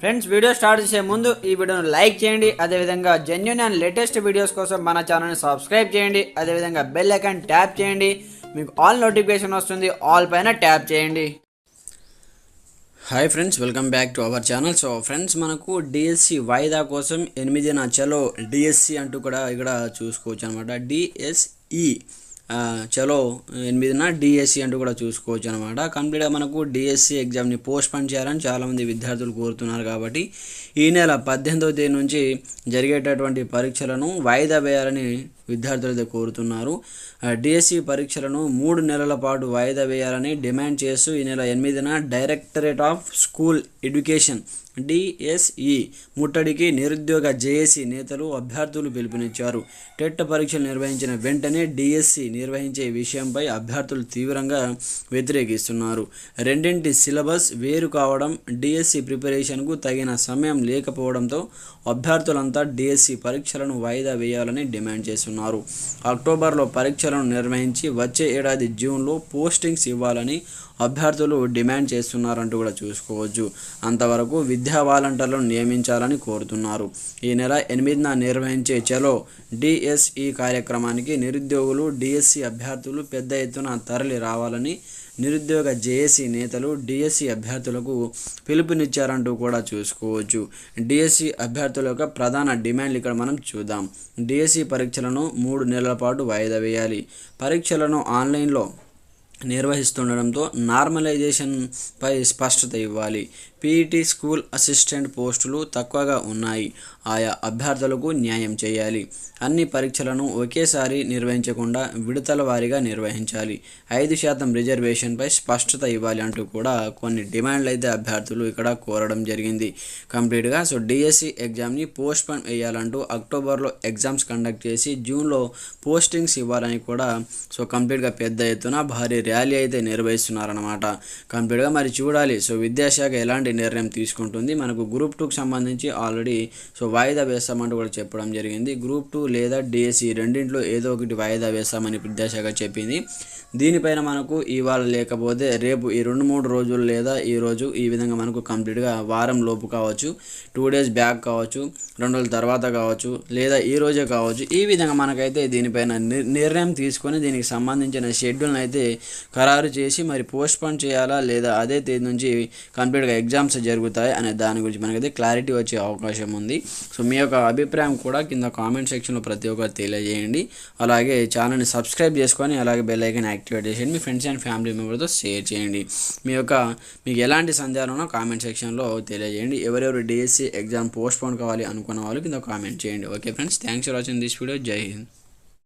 Friends video start చేసే ముందు ఈ వీడియోను లైక్ చేయండి. అదేవిధంగా జెన్యున్ అండ్ లేటెస్ట్ వీడియోస్ కోసం మన ఛానల్ని సబ్స్క్రైబ్ చేయండి. అదేవిధంగా బెల్ ఐకాన్ ట్యాప్ చేయండి. మీకు ఆల్ నోటిఫికేషన్ వస్తుంది. ఆల్ పైన ట్యాప్ చేయండి. Hi friends welcome back to our channel so friends మనకు డిఎస్సి వాయిదా కోసం ఎనిమిదిన చలో డిఎస్సి అంటూ కూడా ఇక్కడ చూసుకోవచ్చు అనమాట డిఎస్ఈ చలో ఎనిమిదిన డిఎస్సి అంటూ కూడా చూసుకోవచ్చు అనమాట కంప్లీట్గా మనకు డిఎస్సి ఎగ్జామ్ని పోస్ట్ పోన్ చేయాలని చాలామంది విద్యార్థులు కోరుతున్నారు కాబట్టి ఈ నెల పద్దెనిమిదవ తేదీ నుంచి జరిగేటటువంటి పరీక్షలను వాయిదా వేయాలని విద్యార్థులతో కోరుతున్నారు. డిఎస్సి పరీక్షలను మూడు నెలల పాటు వాయిదా వేయాలని డిమాండ్ చేస్తూ ఈ నెల ఎనిమిదిన directorate of school education DSE ముట్టడికి నిరుద్యోగ జేఏసీ నేతలు అభ్యర్థులు పిలుపునిచ్చారు. టెట్ పరీక్షలు నిర్వహించిన వెంటనే డిఎస్సి నిర్వహించే విషయంపై అభ్యర్థులు తీవ్రంగా వ్యతిరేకిస్తున్నారు. రెండింటి సిలబస్ వేరు కావడం డిఎస్సి ప్రిపరేషన్కు తగిన సమయం లేకపోవడంతో అభ్యర్థులంతా డిఎస్సి పరీక్షలను వాయిదా వేయాలని డిమాండ్ చేస్తున్నారు. అక్టోబర్లో పరీక్షలను నిర్వహించి వచ్చే ఏడాది జూన్లో పోస్టింగ్స్ ఇవ్వాలని అభ్యర్థులు డిమాండ్ చేస్తున్నారంటూ కూడా చూసుకోవచ్చు. అంతవరకు విద్యా వాలంటీర్లను నియమించాలని కోరుతున్నారు. ఈ నెల ఎనిమిదిన నిర్వహించే చలో డిఎస్ఈ కార్యక్రమానికి నిరుద్యోగులు డిఎస్సి అభ్యర్థులు పెద్ద ఎత్తున తరలి రావాలని నిరుద్యోగ జేఏసీ నేతలు డిఎస్సి అభ్యర్థులకు పిలుపునిచ్చారంటూ కూడా చూసుకోవచ్చు. డిఎస్సి అభ్యర్థుల యొక్క ప్రధాన డిమాండ్లు ఇక్కడ మనం చూద్దాం. డిఎస్సి పరీక్షలను మూడు నెలల పాటు వాయిదా వేయాలి. పరీక్షలను ఆన్లైన్లో నిర్వహిస్తుండడంతో నార్మలైజేషన్పై స్పష్టత ఇవ్వాలి. పీఈటీ స్కూల్ అసిస్టెంట్ పోస్టులు తక్కువగా ఉన్నాయి. ఆయా అభ్యర్థులకు న్యాయం చేయాలి. అన్ని పరీక్షలను ఒకేసారి నిర్వహించకుండా విడతల వారీగా నిర్వహించాలి. ఐదు శాతం రిజర్వేషన్పై స్పష్టత ఇవ్వాలి అంటూ కూడా కొన్ని డిమాండ్లు అయితే అభ్యర్థులు ఇక్కడ కోరడం జరిగింది. కంప్లీట్గా సో డిఎస్సి ఎగ్జామ్ని పోస్ట్ పోన్ వేయాలంటూ అక్టోబర్లో ఎగ్జామ్స్ కండక్ట్ చేసి జూన్లో పోస్టింగ్స్ ఇవ్వాలని కూడా సో కంప్లీట్గా పెద్ద ఎత్తున భారీ ర్యాలీ అయితే నిర్వహిస్తున్నారనమాట కంప్లీట్గా మరి చూడాలి. సో విద్యాశాఖ ఎలాంటి నిర్ణయం తీసుకుంటుంది. మనకు గ్రూప్ టూకి సంబంధించి ఆల్రెడీ సో వాయిదా వేస్తామంటూ కూడా చెప్పడం జరిగింది. గ్రూప్ టూ లేదా డిఎస్సి రెండింటిలో ఏదో ఒకటి వాయిదా వేస్తామని విద్యాశాఖ చెప్పింది. దీనిపైన మనకు ఇవాళ లేకపోతే రేపు ఈ రెండు మూడు రోజులు లేదా ఈ రోజు ఈ విధంగా మనకు కంప్లీట్గా వారం లోపు కావచ్చు టూ డేస్ బ్యాక్ కావచ్చు రెండు రోజుల తర్వాత కావచ్చు లేదా ఈ రోజే కావచ్చు. ఈ విధంగా మనకైతే దీనిపైన నిర్- నిర్ణయం తీసుకొని దీనికి సంబంధించిన షెడ్యూల్ని అయితే ఖరారు చేసి మరి పోస్ట్ పోన్ చేయాలా లేదా అదే తేదీ నుంచి కంప్లీట్గా ఎగ్జామ్స్ జరుగుతాయి అనే దాని గురించి మనకైతే క్లారిటీ వచ్చే అవకాశం ఉంది. సో మీ యొక్క అభిప్రాయం కూడా కింద కామెంట్ సెక్షన్లో ప్రతి ఒక్కరు తెలియజేయండి. అలాగే ఛానల్ని సబ్స్క్రైబ్ చేసుకొని అలాగే బెల్ ఐకన్ యాక్టివేట్ చేసేయండి. మీ ఫ్రెండ్స్ అండ్ ఫ్యామిలీ మెంబర్తో షేర్ చేయండి. మీ యొక్క మీకు ఎలాంటి సందేహాలు ఉన్నా కామెంట్ సెక్షన్లో తెలియజేయండి. ఎవరెవరు డిఎస్సి ఎగ్జామ్ పోస్ట్పోన్ కావాలి అనుకున్న వాళ్ళు కింద కామెంట్ చేయండి. Okay friends thanks for watching this video. జై హింద్.